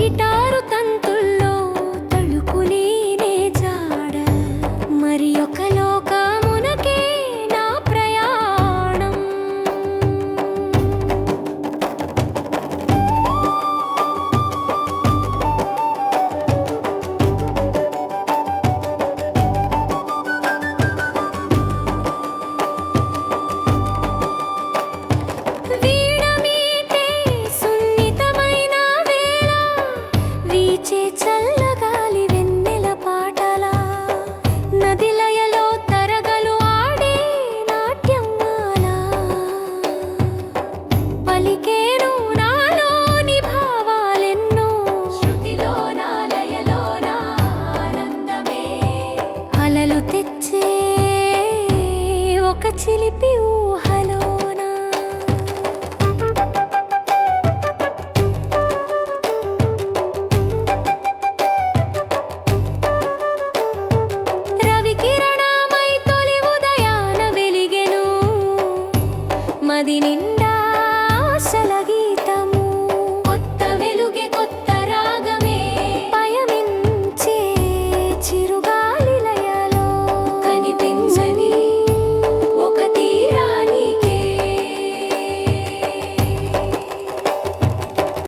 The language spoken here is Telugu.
గిటారు తంతుల్లో జాడ. మరి ఒకలో ঝিলিপি ও